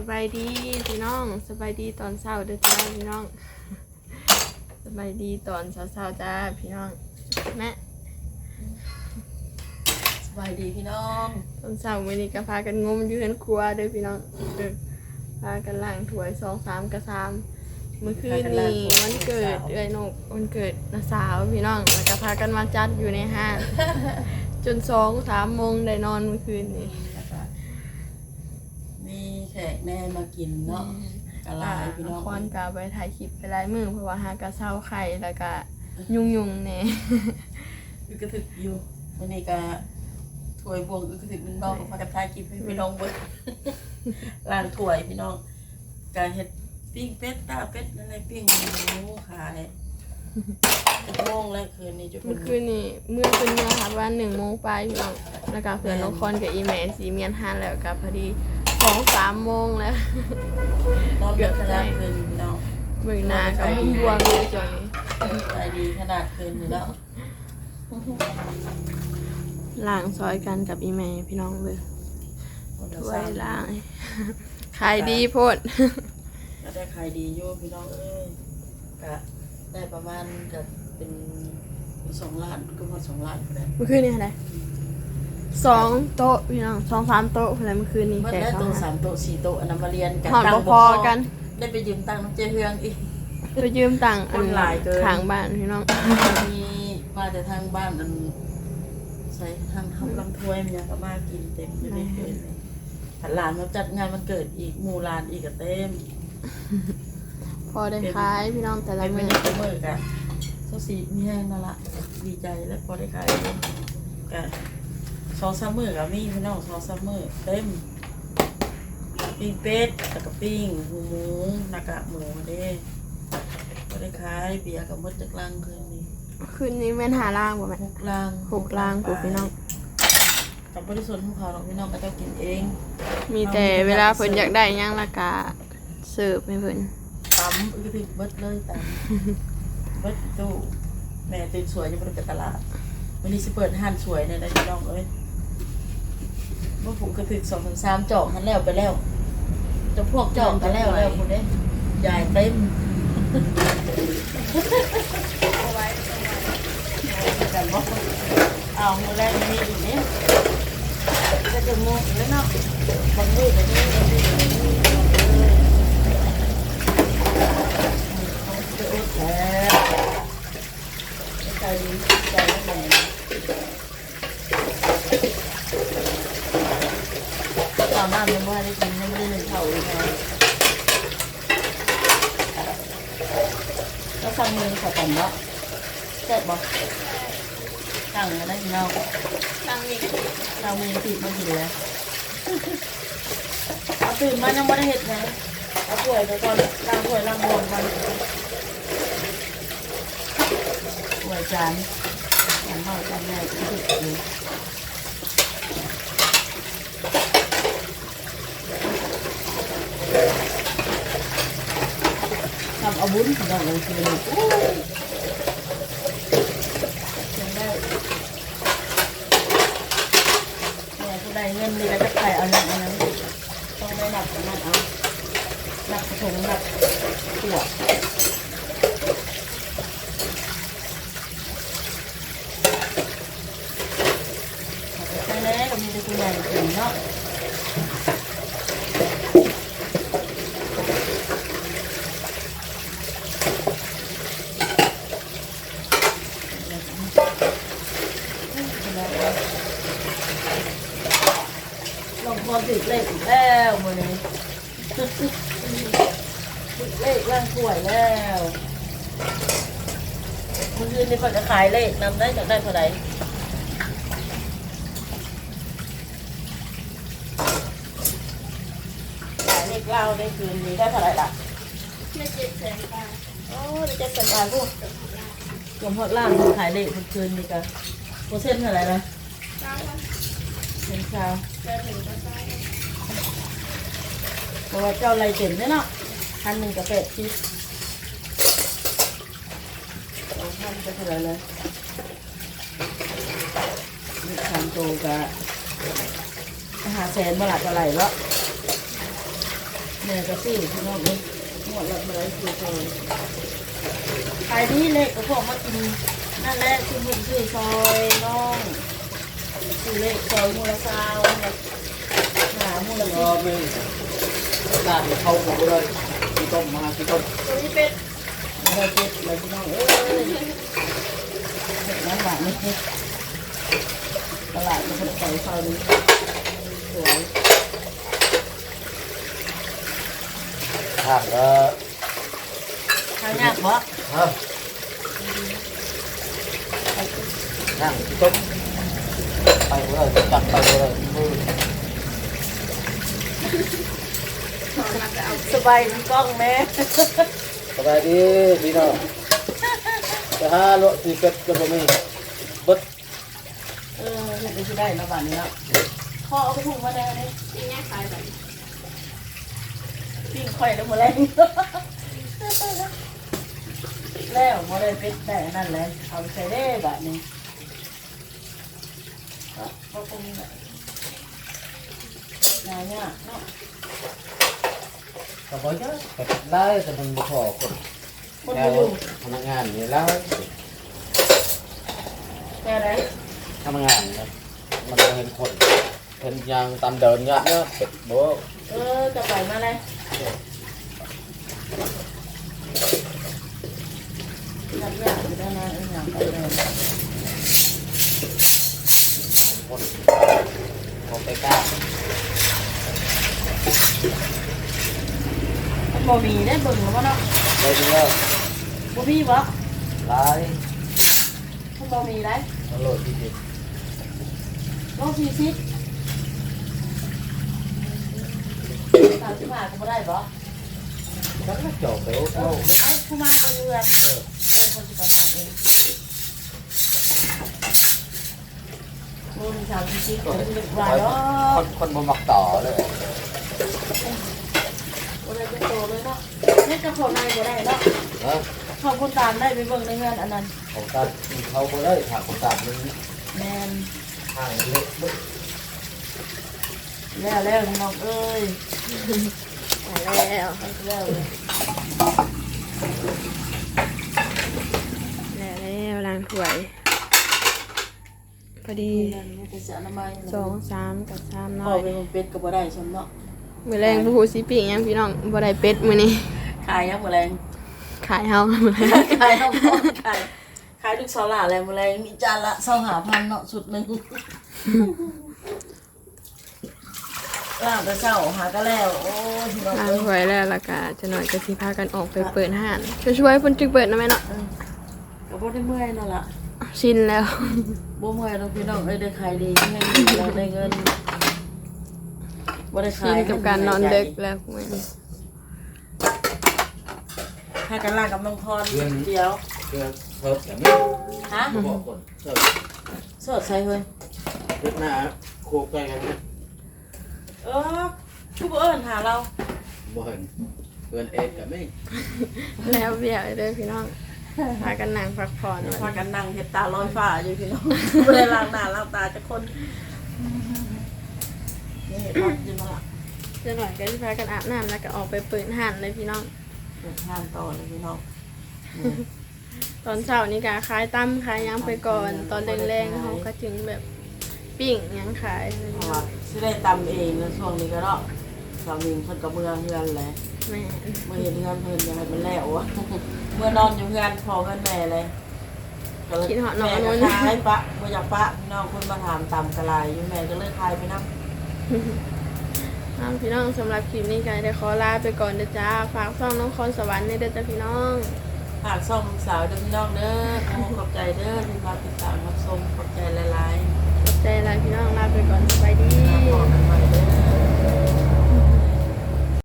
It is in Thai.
สบายดีพี่น้องสบายดีตอนเช้าเด้อจ้าพี่น้องสบายดีตอนเช้าๆจ้าพี่น้องแม่สบายดีพี่น้องตอนเช้ามื้อนี้ก็พากันงมอยู่เรือนครัวเด้อพี่น้องเด้อพากันล้างถ้วยสองสามกระซามเมื่อคืนนี้วันเกิดเอ้อยนกวันเกิดน้าสาวพี่น้องแล้วก็พากันมาจัดอยู่ในห้างจนสองสามโมงได้นอนเมื่อคืนนี้แล้วก็มี แขกแม่มากินเนาะกะลายพี่น้องคอนกาไปถ่ายคลิปไปหลายมือเพราะว่าหากระเซ้าไข่แล้วก็ยุ่งยุ่งๆแน่อึกกระถึกอยู่วันนี้ก็ถ้วยบวงอึกกระถึกเป็นบ้องพากระทายกินให้พี่น้องเบิ้งล้างถ้วยพี่น้องการเฮ็ดปิ้งเป็ดตาเป็ดอะไรปิ้งหมูขายจะโมงแล้วคืนนี้จะเมื่อคืนนี้เมื่อเป็นเมื่อครับว่าหนึ่งโมงไปพี่น้องแล้วก็เพื่อนน้องคอนกับอีแมนสีเมียนฮันแล้วก็พอดี สองสามโมงแล้วนอนเดือดขนาดคืนพี่น้องเบิ่งหน้าก็บวมๆเลยจอยใจดีขนาดคืนอยู่แล้วล้างซอยกันกับอีแมนพี่น้องเลยถ้วยล้างขายดีโพดก็ได้ขายดีอยู่พี่น้องเอ้ยก็ได้ประมาณก็เป็นสองล้านก็พอสองล้านไปแล้วเมื่อคืนนี้อะไร สองโต๊ะพี่น้องสองสามโต๊ะอะไรเมื่อคืนนี้เมื่อแต่ได้เขาโต๊ะหาสามโต๊ะสี่โต๊ะอันนั้นมาเรียนกันหอนตังบ่ค์พอกัน ได้ไปยืมตังค์น้ำเจเฮืองอีก ไปยืมตังค์อัคนหลายเกิน ทางบ้านพี่น้องมีมาแต่ทางบ้านอันใส่ทางทำลำถ้วยมันยังก็มากินเต็มอยู่ในเกินเลยผันหลานมาจัดงานมันเกิดอีกหมู่หลานอีกก็เต็มพอได้ขายพี่น้องแต่ละเป็นไม่มื้อได้เมื่อกะโซซีมีแห้งนั่นละดีใจแล้วพอได้ขายกะ สองสามมื้อกับมีพี่น้องสองสามมื้อเต็มปิ้งเป็ดแล้วก็ปิ้งหมูหมูนากะหมูเด้พอได้ขายเบียร์กับมดจากลังคืนนี้คืนนี้แม่นหาล่างบ่แม่หกลังหกล่างกูพี่น้องกับบริสุทธิ์ของเขาหรอกพี่น้องก็จะกินเองมีแต่เวลาเพิ่นอยากได้หยังละกะเสิร์ฟให้เพิ่นตำอือถึงเบิดเลยตำเบิดตู้แม่ตื่นสวยจะไปไปตลาดวันนี้สิเปิดห้านสวยเนี่ยนะพี่น้องเอ้ย เมื่อผมก็ถึงสองถึงสามจอกหันแล้วไปแล้วจะพวกจอกกันแล้วแล้วคุณเด้ยายเต็มกันบ่เอามือแรกมีอีกเนี่ยก็จะมองแล้วเนาะบางมือแบบนี้บางมือแบบนี้เลยจะอุดแล้วใจดีใจแล้วแหม่ ตอนนั้นยังไม่ได้กินยังไม่ได้หนึ่งเท่าเลยนะแล้วฟังมือเขาต่ำเนาะเจ็บบ่ตั้งมาได้พี่น้องตั้งนี่เรามีติดมาถึงแล้วเอาตื่นมายังไม่ได้เห็ดนะเอาถ้วยไปก่อนล้างถ้วยล้างบนมันถ้วยจานอย่างน้อยจานใหญ่ที่สุดอยู่ ทำเอาบุญของเราเลยคืออู้ยังได้แม่ผู้ใดเงินมีแล้วจะขายเอาหนักอันนั้นต้องได้หนักอันนั้นเอาหนักถุงหนักขวดใช่แล้วมีแต่คุณใหญ่ถึงเนาะ ลองพอติดเลขอีกแล้วมือนี้ติดเลขร่างป่วยแล้วเมื่อคืนนี้เขาจะขายเลขนำได้จากได้เท่าไหร่ขายเลขเล่าได้คืนนี้ได้เท่าไหร่ล่ะได้เจ็ดแสนบาทโอ้ได้เจ็ดสิบบาทพวกกลมพอดล่างขายเลขคืนนี้กัน เปรเซ็นต์เท่าไหร่นะเก้าวันเงินชาวจะถึงก็ใช่เพราะว่าเจ้าไรเต็มเนี่ยเนาะพันหนึ่งกับเป็ดที่สองพันจะเท่าไหร่เลยนี่พันโตกับหาแสนมาหลักอะไรแล้วแม่ก็ซื้อพี่น้องเลยหมดละเมื่อไรคือซอยขายดีเล็กก็พวกมากิน นั่นแหละคือเพิ่นซื้อซอยน้องซื้อเล็กซอยมูลซาวหามูลก็สิบไม่ลาดเข้าหัวเลยที่ต้มมาที่ต้มนี้เป็ดไม่ได้เจ็บเลยพี่น้องเอ้ยนน้ำหวานนี่ตลาดมันเป็นใส่ซอยนี้สวยทางก็ทางยากเพราะ ฮะ นั่งที่ต้มไปเลยจับไปเลยสบายมีกล้องแม่สบายดีพี่น้องจะหาโลตีเป็ดก็บ่มีบดเออเห็นไปได้แล้วบ้านนี้แล้วพอเอาไปถุงมาได้เลยปิ้งแง่ขายแบบปิ้งไข่แล้วหมดแล้วแล้วมาได้เป็ดได้นั่นเลยเอาไปใส่ได้แบบนี้ก็คงแบบงานเนี่ยเนาะก็บ่เยอะแต่ได้แต่มันบ่พอคนคนแล้มาวอยู่พนักงาน นี่แล้วแต่ไหนทำงานนะมันเห็นคนเห็นยางตามเดินเงี้ยเนาะเป็ดโบ เออจะไปมาเลยนัดเนี่ยอยู่ด้านหน้าเอออยากไปเลย คนเขาไปกล้า มัน บ่มีได้เบิ่งหรือว่าเนาะเลยเลิกบ่มีบ่ไล่มันบ่มีได้ตลอดที่ดิโลกสี่สิบสามสิบห้าก็บ่ได้บ่มันก็จบไปโอ้เอโหอเอาผู้มาคนเรือนเออคนสิบประมาณเองโลมีสามสิบสิบก็เป็นกว่าเนาะคนคนบ่มักต่อเลย บ่ได้เป็นโตเลยเนาะนี่จะเข้าในบ่ได้เนาะนะเข้าคนตามได้ไปเบิ่งในเงินอันนั้นของตาเขาบ่ได้ถามของตามันแม่นห่างเล็กบึ้แล้วแล้วน้องเอ้ยขายแล้วแล้วเลยแล้วแล้วล้างถ้วยพอดีนั่นมันเป็นเสียอนามัยสองสามกับสามพ่น้ออยเป็นคนเป็ดก็บ่ได้ฉันเนาะ มื้อแรงบ่ฮู้สิปิ้งหยังพี่น้องบ่ได้เป็ดมื้อนี้ขายยังบ่แรงขายเฮามื้อแรงขายน้องพ่อขายขายลูกสาวหลานอะไรบ่แรงมีจานละ25,000เนาะสุดหนึงล่างแต่เช้าหาก็แล้วโอ้ยน้องล้างเอ้ยถ้วยแล้วแล้วก็จะหน่อยก็สิพากันออกไปเปิดห้านช่วยๆเพิ่นจึงเปิดนะแม่เนาะก็บ่ได้เมื่อยนั่นล่ะชินแล้วบ่เมื่อยน้องพี่น้องเอ้ยได้ขายดีแห้งดีแล้วได้เงิน บ่ได้ชิขายนกับการนอนดึกแล้วมื้อนี้ให้กันล่างกับน้องพรเดียวเพื่อเพิ่มอย่างนี้ฮะบอกคนเพิ่มสดใส่เฮ้ยเพื่อหน้าโคกไปกันนะเออคือบ่เอิ้นหาเราบ่เห็นเพื่อนเอ็ดกับไม่แล้วเบี้ยเด้อพี่น้องพากันนั่งพักผ่อนพาวันกันนั่งเห็ดตาลอยฟ้าอยู่พี่น้องไม่ได้ล้างหน้าล้างตาจะคน นี่เห็ดพักกินมาละจะหน่อยก็สิพากันอาบน้ำแล้วก็ออกไปเปิดห้านเลยพี่น้อง เปิดทานต่อเลยพี่น้องตอนเช้านี่ก็ขายตั้มขายหยังไปก่อน ตอนแรงๆเขาก็ถึงแบบปิ้งหยังขายเลยเพพี่ราะน้ว่าองสิได้ตำเองแล้วช่วงนี้ก็เนาะสามีเพิ่นกับเมืองเฮือนแหละแม่เมื่อเห็นเฮือนเพิ่นอยังไงมันแล้วอะเมื่อนอนอยู่เฮือนพอเงินแม่เลยก็เลยคิดเหาะนอแม่นก็นู้นขายปะบ่อยากปะพี่น้องคนมาถามตำกะลายอยู่แม่ก็เลยขายไปนำอ้าวพี่น้องสำหรับคลิปนี้ก็ได้ขอลาไปก่อนเด้อจ้า ฝากซ่องน้องคอนสวรรค์ในเด้อจ้าพี่น้องฝากส่องลูกสาวเด้อพี่น้องเด้อขอขอบใจเด้อที่มาติดตามรับชมขอบใจหลายๆขอบใจหลายพี่น้องลาไปก่อนสบายดี